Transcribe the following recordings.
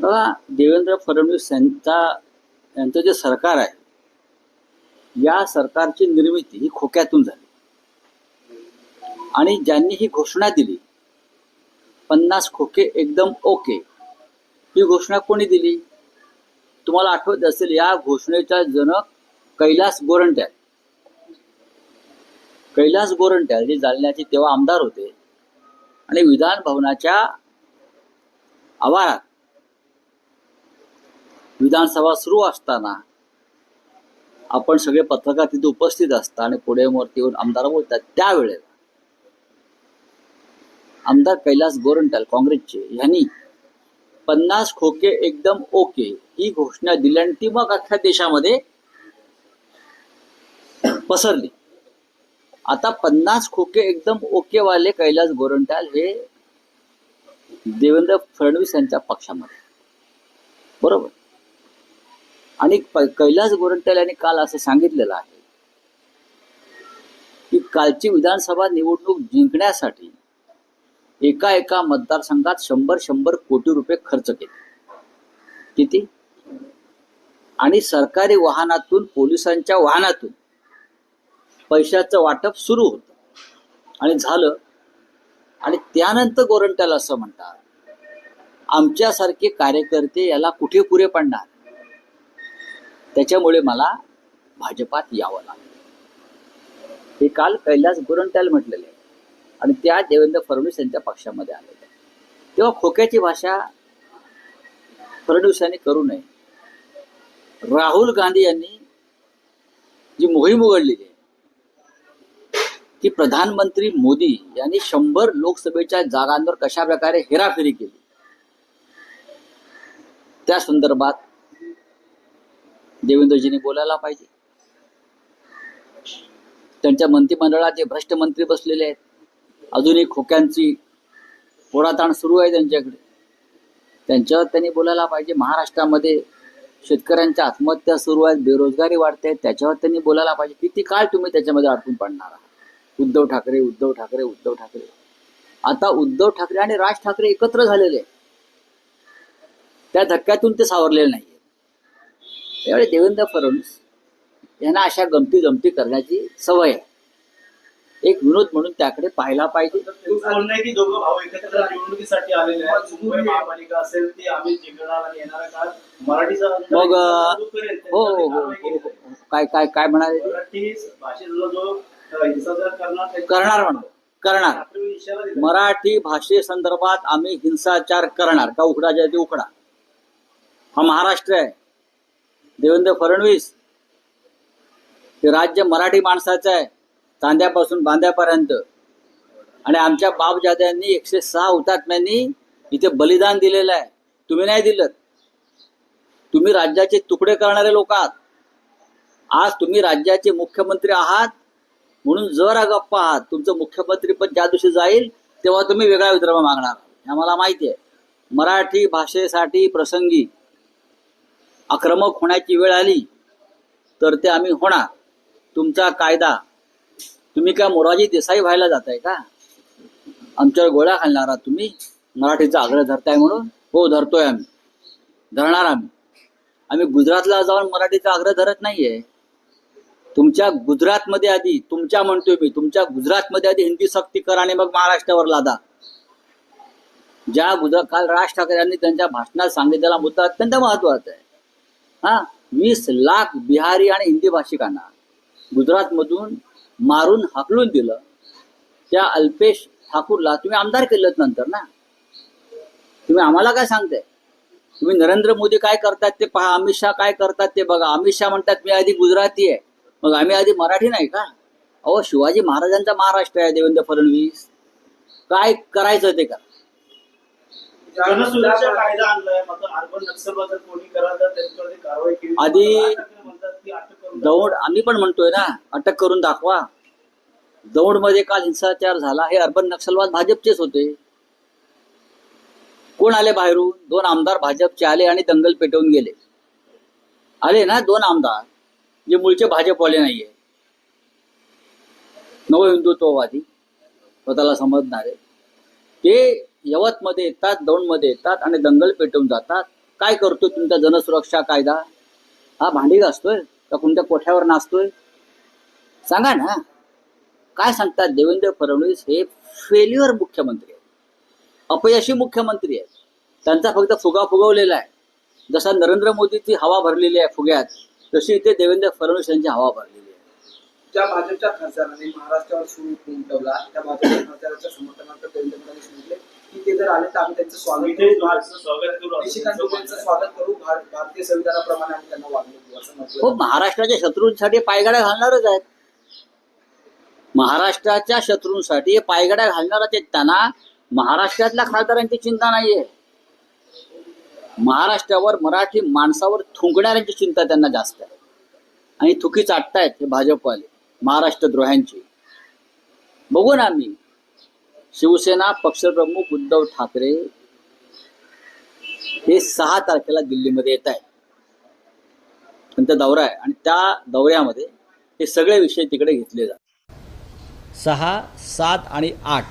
बघा देवेंद्र फडणवीस यांचा यांचं जे सरकार आहे या सरकारची निर्मिती ही खोक्यातून झाली. आणि ज्यांनी ही घोषणा दिली पन्नास खोके एकदम ओके ही घोषणा कोणी दिली? तुम्हाला आठवत असेल या घोषणेचा जनक कैलास गोरंट्याल. कैलास गोरंट्याल जे जालन्याचे तेव्हा आमदार होते. आणि विधान भवनाच्या आवारात विधानसभा सुरू असताना आपण सगळे पत्रकार तिथे उपस्थित असता आणि पुढे वरती येऊन आमदार बोलतात. त्यावेळेला आमदार कैलास गोरंट्याल काँग्रेसचे यांनी पन्नास खोके एकदम ओके ही घोषणा दिली आणि ती मग अख्ख्या देशामध्ये पसरली. आता पन्नास खोके एकदम ओके वाले कैलास गोरंटाल हे देवेंद्र फडणवीस यांच्या पक्षामध्ये. बरोबर? आणि कैलास गोरंट्याल यांनी काल असं सांगितलेलं आहे की कालची विधानसभा निवडणूक जिंकण्यासाठी एका एका मतदारसंघात शंभर शंभर कोटी रुपये खर्च केले. किती? आणि सरकारी वाहनातून पोलिसांच्या वाहनातून पैशाचं वाटप सुरू होत. आणि झालं. आणि त्यानंतर गोरंट्याला असं म्हणतात आमच्यासारखे कार्यकर्ते याला कुठे पुरे पडणार? त्याच्यामुळे मला भाजपात यावं लागलं. हे काल कैलास गोरंट्याल म्हटलेले आणि त्या देवेंद्र फडणवीस यांच्या पक्षामध्ये आले तेव्हा खोक्याची भाषा फडणवीसांनी करू नये. राहुल गांधी यांनी जी मोहीम उघडलेली आहे की प्रधानमंत्री मोदी यांनी शंभर लोकसभेच्या जागांवर कशा प्रकारे हेराफेरी केली? त्या संदर्भात देवेंद्रजींनी बोलायला पाहिजे. त्यांच्या मंत्रिमंडळात जे भ्रष्ट मंत्री बसलेले आहेत अजूनही खोक्यांची पोळाताण सुरू आहे त्यांच्याकडे. त्यांच्यावर त्यांनी बोलायला पाहिजे. महाराष्ट्रामध्ये शेतकऱ्यांच्या आत्महत्या सुरू आहेत बेरोजगारी वाढते त्याच्यावर त्यांनी बोलायला पाहिजे. किती काळ तुम्ही त्याच्यामध्ये अडकून पडणार आहात? उद्धव ठाकरे उद्धव ठाकरे उद्धव ठाकरे. आता उद्धव ठाकरे आणि राज ठाकरे एकत्र झालेले त्या धक्क्यातून ते सावरलेले नाही त्यावेळी देवेंद्र फडणवीस यांना अशा गमती जमती करण्याची सवय आहे. एक विनोद म्हणून त्याकडे पाहायला पाहिजे. मराठीचा मग हो हो हो हो, हो. काय काय काय म्हणाले जो करणार म्हणा. करणार. मराठी भाषेसंदर्भात आम्ही हिंसाचार करणार. का उकडाच्या ते उकडा हा महाराष्ट्र आहे. देवेंद्र फडणवीस हे राज्य मराठी माणसाचं आहे तांद्यापासून बांध्यापर्यंत आणि आमच्या बापजाद्यांनी एकशे सहा हुतात्म्यांनी इथे बलिदान दिलेलं आहे. तुम्ही नाही दिलं. तुम्ही राज्याचे तुकडे करणारे लोक आहात. आज तुम्ही राज्याचे मुख्यमंत्री आहात म्हणून जरा गप्पा आहात. तुमचं मुख्यमंत्री पण ज्या दिवशी जाईल तेव्हा तुम्ही वेगळा विदर्भ मागणार. हे आम्हाला माहिती आहे. मराठी भाषेसाठी प्रसंगी आक्रमक होण्याची वेळ आली तर ते आम्ही होणार. तुमचा कायदा. तुम्ही काय मोराजी देसाई व्हायला जाताय का? आमच्यावर गोळ्या घालणार आहात तुम्ही मराठीचा आग्रह धरताय म्हणून? हो धरतोय आम्ही. धरणार आम्ही. आम्ही गुजरातला जाऊन मराठीचा आग्रह धरत नाहीये. तुमच्या गुजरातमध्ये आधी तुमच्या म्हणतोय मी तुमच्या गुजरातमध्ये आधी हिंदी सक्ती करा आणि मग महाराष्ट्रावर लादा. ज्या गुजरात काल राज ठाकरे यांनी त्यांच्या भाषणात सांगितलेला मुद्दा अत्यंत महत्त्वाचा आहे. हा वीस लाख बिहारी आणि हिंदी भाषिकांना गुजरातमधून मारून हाकलून दिलं. त्या अल्पेश ठाकूरला तुम्ही आमदार केलं नंतर ना? तुम्ही आम्हाला काय सांगताय? तुम्ही नरेंद्र मोदी काय करतात ते पहा अमित शहा काय करतात ते बघा. अमित शहा म्हणतात मी आधी गुजराती आहे. मग आम्ही आधी मराठी नाही का? अहो शिवाजी महाराजांचा महाराष्ट्र आहे देवेंद्र फडणवीस. काय करायचं ते का जनसुरक्षा कायदा आणलाय मात्र अर्बन नक्षलवाद जर कोणी करा तर त्यांच्यावरती कारवाई केली. आधी म्हणतात की अटक करून दौड आम्ही पण म्हणतोय ना अटक करून दाखवा. दौडमध्ये काल हिंसाचार झाला हे अर्बन नक्षलवाद भाजपचेच होते. कोण आले बाहेरून? दोन आमदार भाजपचे आले आणि दंगल पेटवून गेले. आले ना दोन आमदार जे मूळचे भाजपवाले नाहीये. नव हिंदुत्ववादी स्वतःला समजणारे. ते यवतमध्ये येतात दौंडमध्ये येतात आणि दंगल पेटवून जातात. काय करतो तुमचा जनसुरक्षा कायदा? हा भांडी घासतोय का कोणत्या कोठ्यावर नाचतोय? सांगा ना. काय सांगतात देवेंद्र फडणवीस? हे फेल्युअर मुख्यमंत्री आहेत. अपयशी मुख्यमंत्री आहेत. त्यांचा फक्त फुगा फुगवलेला आहे. जसा नरेंद्र मोदीची हवा भरलेली आहे फुग्यात तशी इथे देवेंद्र फडणवीस यांची हवा भरलेली आहे. ज्या भाजपच्या खासदारांनी महाराष्ट्रावर सुरू उमटवला त्या भाजपच्या खासदाराच्या समर्थनार्थ देवेंद्र फडणवीस म्हटले ते जर आले तर आम्ही त्यांचं स्वागत करू. निशिकांत. स्वागत करू. भार- भारतीय संविधानाप्रमाणे आम्ही त्यांना वागणूक देऊ असं हो म्हटलं महाराष्ट्राच्या शत्रूंसाठी पायगाड्या घालणारच आहेत. महाराष्ट्राच्या शत्रूंसाठी हे पायगाड्या घालणारच आहेत त्यांना महाराष्ट्रातल्या खासदारांची चिंता नाहीये. महाराष्ट्रावर मराठी माणसावर थुंकणाऱ्यांची चिंता त्यांना जास्त आहे. आणि थुकी चाटतायत हे भाजपवाले महाराष्ट्र द्रोह्यांची बघू ना आम्ही शिवसेना पक्षप्रमुख उद्धव ठाकरे हे सहा तारखेला दिल्लीमध्ये येत आहेत. त्यांचा दौरा आहे. आणि त्या दौऱ्यामध्ये हे सगळे विषय तिकडे घेतले जातात. सहा सात आणि आठ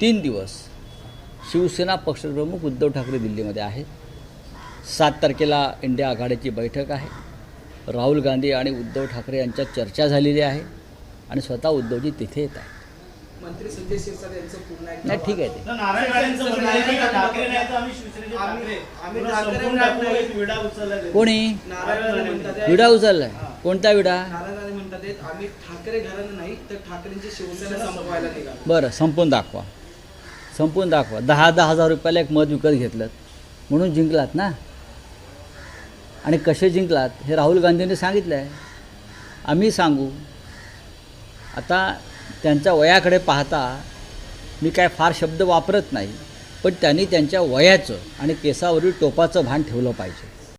तीन दिवस शिवसेना पक्षप्रमुख उद्धव ठाकरे दिल्लीमध्ये आहेत. सात तारखेला इंडिया आघाडीची बैठक आहे. राहुल गांधी आणि उद्धव ठाकरे यांच्यात चर्चा झालेली आहे. आणि स्वतः उद्धवजी तिथे येत आहेत. मंत्री संजय शिरसाट यांचं पुन्हा एकदा नाही ठीक आहे ते. कोणी? विडा उचललाय. कोणता विडा? नारायण राणे म्हणतात आहेत, आम्ही ठाकरे घराणं नाही तर ठाकरेंची शिवसेना संपवायला निघालो. बरं संपून दाखवा. संपून दाखवा. दहा दहा हजार रुपयाला एक मत विकत घेतलं. म्हणून जिंकलात ना? आणि कसे जिंकलात? हे राहुल गांधींनी सांगितलं आहे आम्ही सांगू. आता त्यांच्या वयाकडे पाहता मी काय फार शब्द वापरत नाही पण त्यांनी त्यांच्या वयाचं आणि केसावरील टोपाचं भान ठेवलं पाहिजे.